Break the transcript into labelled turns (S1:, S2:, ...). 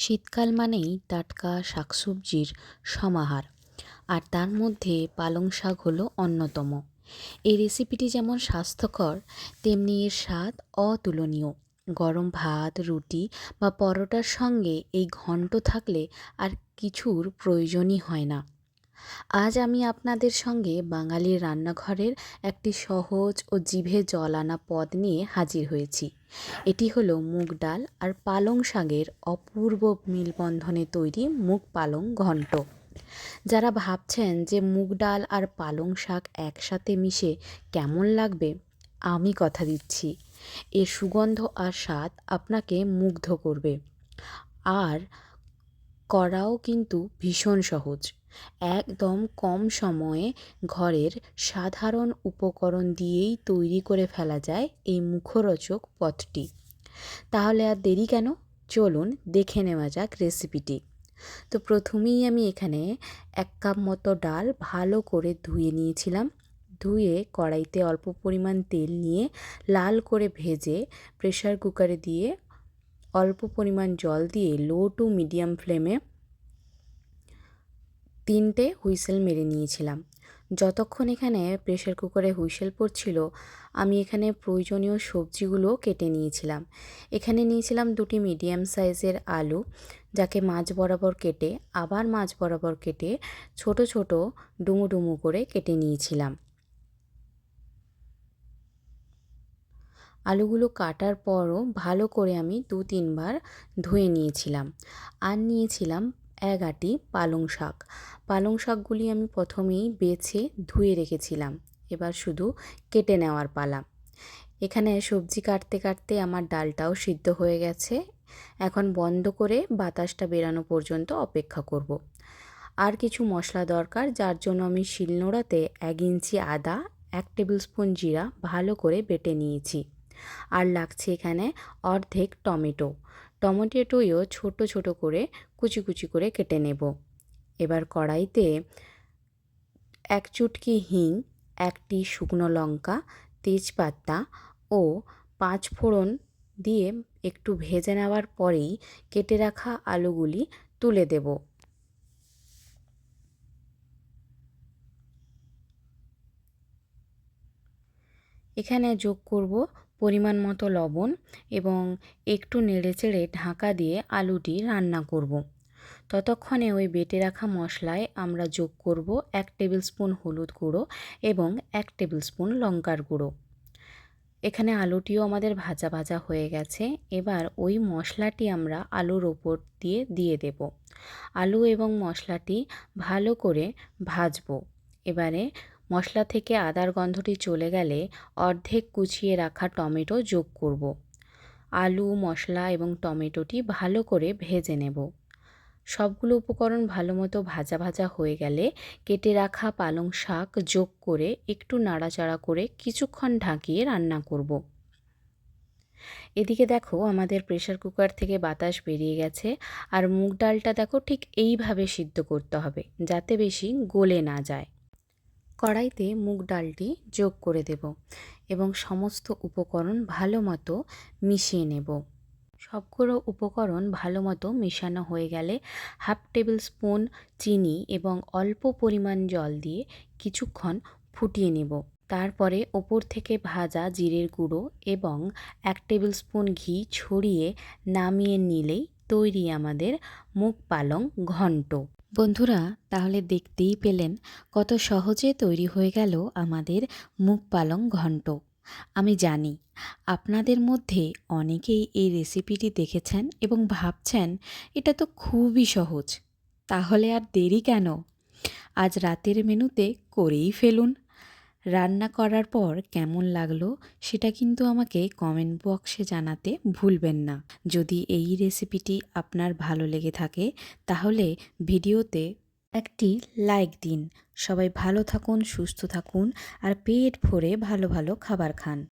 S1: শীতকাল মানেই টাটকা শাকসবজির সমাহার। আর তার মধ্যে পালং শাক হলো অন্যতম। এই রেসিপিটি যেমন স্বাস্থ্যকর, তেমনি এর স্বাদ অতুলনীয়। গরম ভাত, রুটি বা পরোটার সঙ্গে এই ঘন্ট থাকলে আর কিছুর প্রয়োজনই হয় না। আজ আমি আপনাদের সঙ্গে বাঙালির রান্নাঘরের একটি সহজ ও জিভে জল আনা পদ নিয়ে হাজির হয়েছি। এটি হলো মুগ ডাল আর পালং শাকের অপূর্ব মিলবন্ধনে তৈরি মুগ পালং ঘণ্ট যারা ভাবছেন যে মুগ ডাল আর পালং শাক একসাথে মিশে কেমন লাগবে, আমি কথা দিচ্ছি, এর সুগন্ধ আর স্বাদ আপনাকে মুগ্ধ করবে। আর করাও কিন্তু ভীষণ সহজ। একদম কম সময়ে ঘরের সাধারণ উপকরণ দিয়েই তৈরি করে ফেলা যায় এই মুখরোচক পথটি। তাহলে আর দেরি কেন? চলুন দেখে নেওয়া যাক রেসিপিটি। তো প্রথমেই আমি এখানে এক কাপ মতো ডাল ভালো করে ধুয়ে নিয়েছিলাম। ধুয়ে কড়াইতে অল্প পরিমাণ তেল নিয়ে লাল করে ভেজে প্রেশার কুকারে দিয়ে অল্প পরিমাণ জল দিয়ে লো টু মিডিয়াম ফ্লেমে তিনটে হুইসেল মেরে নিয়েছিলাম। যতক্ষণ এখানে প্রেশার কুকারে হুইসেল পড়ছিল, আমি এখানে প্রয়োজনীয় সবজিগুলো কেটে নিয়েছিলাম। এখানে নিয়েছিলাম দুটি মিডিয়াম সাইজের আলু, যাকে মাছ বরাবর কেটে, আবার মাছ বরাবর কেটে ছোট ছোট ডুমু ডুমু করে কেটে নিয়েছিলাম। আলুগুলো কাটার পরও ভালো করে আমি দু তিনবার ধুয়ে নিয়েছিলাম। আর নিয়েছিলাম এক আটি পালং শাক। পালং শাকগুলি আমি প্রথমেই বেছে ধুয়ে রেখেছিলাম। এবার শুধু কেটে নেওয়ার পালা। এখানে সবজি কাটতে কাটতে আমার ডালটাও সিদ্ধ হয়ে গেছে। এখন বন্ধ করে বাতাসটা বেরানো পর্যন্ত অপেক্ষা করব। আর কিছু মশলা দরকার, যার জন্য আমি শিলনোড়াতে এক ইঞ্চি আদা, এক টেবিল স্পুন জিরা ভালো করে বেটে নিয়েছি। আর লাগছে এখানে অর্ধেক টমেটো। টমেটোটিও ছোট ছোট করে কুচি কুচি করে কেটে নেব। এবার কড়াইতে এক চুটকি হিং, একটি শুকনো লঙ্কা, তেজপাতা ও পাঁচ ফোড়ন দিয়ে একটু ভেজে নেওয়ার পরেই কেটে রাখা আলুগুলি তুলে দেব। এখানে যোগ করব পরিমাণ মতো লবণ এবং একটু নেড়েচেড়ে ঢাকা দিয়ে আলুটি রান্না করব। ততক্ষণে ওই বেটে রাখা মশলায় আমরা যোগ করব এক টেবিল স্পুন হলুদ গুঁড়ো এবং এক টেবিল স্পুন লঙ্কার গুঁড়ো। এখানে আলুটিও আমাদের ভাজা ভাজা হয়ে গেছে, এবার ওই মশলাটি আমরা আলুর ওপর দিয়ে দিয়ে দেব। আলু এবং মশলাটি ভালো করে ভাজবো। এবারে মশলা থেকে আদার গন্ধটি চলে গেলে অর্ধেক কুচিয়ে রাখা টমেটো যোগ করব। আলু, মশলা এবং টমেটোটি ভালো করে ভেজে নেব সবগুলো উপকরণ ভালো মতো ভাজা ভাজা হয়ে গেলে কেটে রাখা পালং শাক যোগ করে একটু নাড়াচাড়া করে কিছুক্ষণ ঢাকিয়ে রান্না করব। এদিকে দেখো আমাদের প্রেশার কুকার থেকে বাতাস বেরিয়ে গেছে আর মুগ ডালটা দেখো ঠিক এইভাবে সিদ্ধ করতে হবে যাতে বেশি গলে না যায় কড়াইতে মুগ ডালটি যোগ করে দেব এবং সমস্ত উপকরণ ভালো মতো মিশিয়ে নেব। সবগুলো উপকরণ ভালো মতো মেশানো হয়ে গেলে হাফ টেবিল স্পুন চিনি এবং অল্প পরিমাণ জল দিয়ে কিছুক্ষণ ফুটিয়ে নেব। তারপরে ওপর থেকে ভাজা জিরের গুঁড়ো এবং এক টেবিল স্পুন ঘি ছড়িয়ে নামিয়ে নিলেই তৈরি আমাদের মুগ পালং ঘন্ট। বন্ধুরা, তাহলে দেখতেই পেলেন কত সহজে তৈরি হয়ে গেল আমাদের মুখ পালং ঘণ্ট আমি জানি আপনাদের মধ্যে অনেকেই এই রেসিপিটি দেখেছেন এবং ভাবছেন, এটা তো খুবই সহজ, তাহলে আর দেরি কেন? আজ রাতের মেনুতে করেই ফেলুন। রান্না করার পর কেমন লাগল সেটা কিন্তু আমাকে কমেন্ট বক্সে জানাতে ভুলবেন না। যদি এই রেসিপিটি আপনার ভালো লেগে থাকে, তাহলে ভিডিওতে একটি লাইক দিন। সবাই ভালো থাকুন, সুস্থ থাকুন, আর পেট ভরে ভালো ভালো খাবার খান।